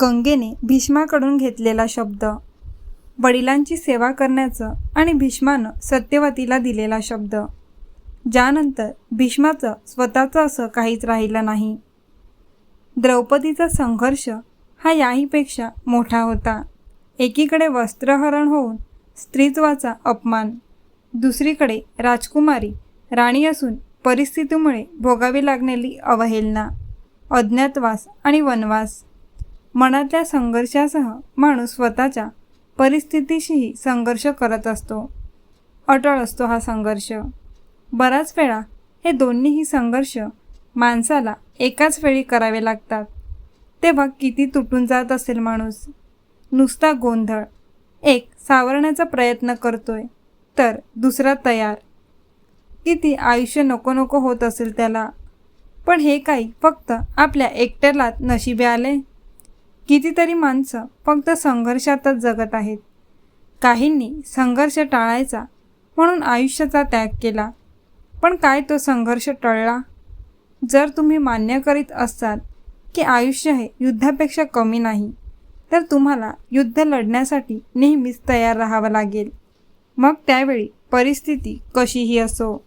गंगेने भीष्माकडून घेतलेला शब्द वडिलांची सेवा करण्याचं आणि भीष्मानं सत्यवतीला दिलेला शब्द. ज्यानंतर भीष्माचं स्वतःचं असं काहीच राहिलं नाही. द्रौपदीचा संघर्ष हा याहीपेक्षा मोठा होता. एकीकडे वस्त्रहरण होऊन स्त्रीत्वाचा अपमान दुसरीकडे राजकुमारी राणी असून परिस्थितीमुळे भोगावी लागलेली अवहेलना अज्ञातवास आणि वनवास. मनातल्या संघर्षासह माणूस स्वतःच्या परिस्थितीशीही संघर्ष करत असतो. अटळ असतो हा संघर्ष. बराच वेळा हे दोन्हीही संघर्ष माणसाला एकाच वेळी करावे लागतात. तेव्हा किती तुटून जात असेल माणूस. नुसता गोंधळ. एक सावरण्याचा प्रयत्न करतोय तर दुसरा तयार. किती आयुष्य नको नको होत असेल त्याला. पण हे काही फक्त आपल्या एकट्यालाच नशिबे आले. कितीतरी माणसं फक्त संघर्षातच जगत आहेत. काहींनी संघर्ष टाळायचा म्हणून आयुष्याचा त्याग केला. पण काय तो संघर्ष टळला? जर तुम्ही मान्य करीत असाल की आयुष्य हे युद्धापेक्षा कमी नाही तर तुम्हाला युद्ध लढण्यासाठी नेहमीच तयार राहावं लागेल. मग त्यावेळी परिस्थिती कशीही असो.